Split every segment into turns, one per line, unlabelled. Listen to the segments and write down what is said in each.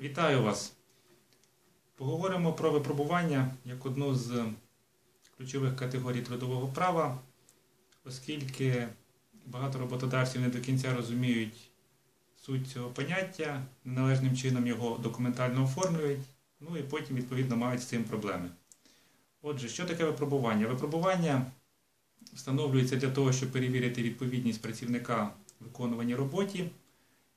Вітаю вас! Поговоримо про випробування як одну з ключових категорій трудового права, оскільки багато роботодавців не до кінця розуміють суть цього поняття, неналежним чином його документально оформлюють, ну і потім, відповідно, мають з цим проблеми. Отже, що таке випробування? Випробування встановлюється для того, щоб перевірити відповідність працівника виконуваній роботі,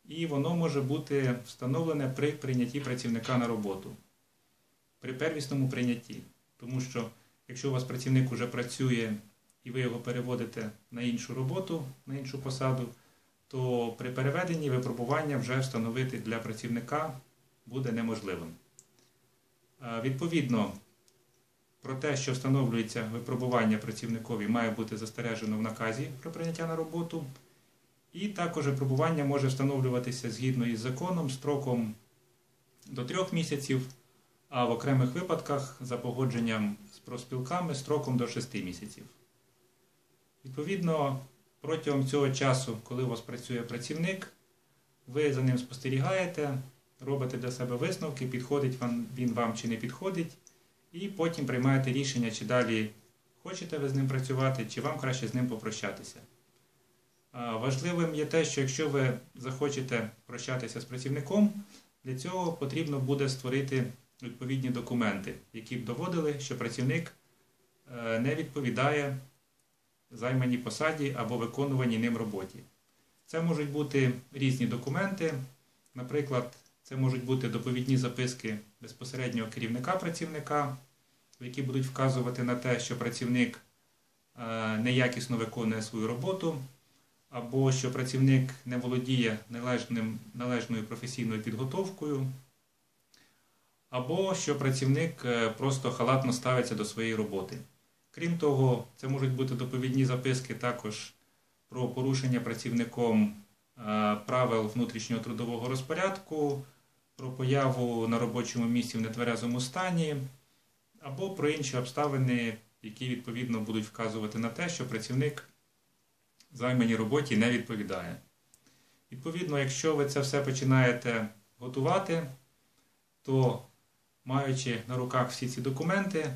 і воно може бути встановлене при прийнятті працівника на роботу, при первісному прийнятті. Тому що якщо у вас працівник вже працює і ви його переводите на іншу роботу, на іншу посаду, то при переведенні випробування вже встановити для працівника буде неможливим. Відповідно, про те, що встановлюється випробування працівникові, має бути застережено в наказі про прийняття на роботу. І також випробування може встановлюватися згідно із законом строком до трьох місяців, а в окремих випадках за погодженням з профспілками строком до 6 місяців. Відповідно, протягом цього часу, коли у вас працює працівник, ви за ним спостерігаєте, робите для себе висновки, підходить він вам чи не підходить, і потім приймаєте рішення, чи далі хочете ви з ним працювати, чи вам краще з ним попрощатися. Важливим є те, що якщо ви захочете прощатися з працівником, для цього потрібно буде створити відповідні документи, які б доводили, що працівник е, не відповідає займаній посаді або виконуваній ним роботі. Це можуть бути різні документи, наприклад, це можуть бути доповідні записки безпосереднього керівника працівника, які будуть вказувати на те, що працівник е, неякісно виконує свою роботу, або що працівник не володіє належним, належною професійною підготовкою, або що працівник е, просто халатно ставиться до своєї роботи. Крім того, це можуть бути доповідні записки також про порушення працівником е, правил внутрішнього трудового розпорядку, про появу на робочому місці в нетверезому стані, або про інші обставини, які відповідно будуть вказувати на те, що працівник займаній роботі не відповідає. Відповідно, якщо ви це все починаєте готувати, то маючи на руках всі ці документи,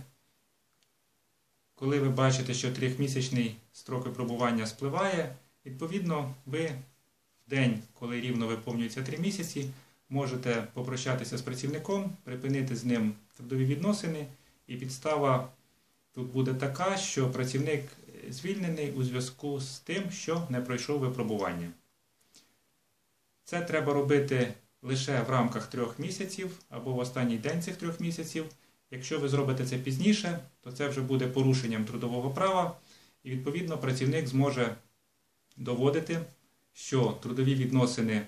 коли ви бачите, що трьохмісячний строк випробування спливає, відповідно, ви в день, коли рівно виповнюється три місяці, можете попрощатися з працівником, припинити з ним трудові відносини, і підстава тут буде така, що працівник звільнений у зв'язку з тим, що не пройшов випробування. Це треба робити лише в рамках трьох місяців або в останній день цих трьох місяців. Якщо ви зробите це пізніше, то це вже буде порушенням трудового права, і відповідно працівник зможе доводити, що трудові відносини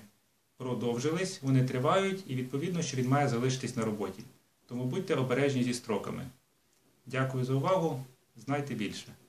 продовжились, вони тривають, і відповідно, що він має залишитись на роботі. Тому будьте обережні зі строками. Дякую за увагу. Знайте більше.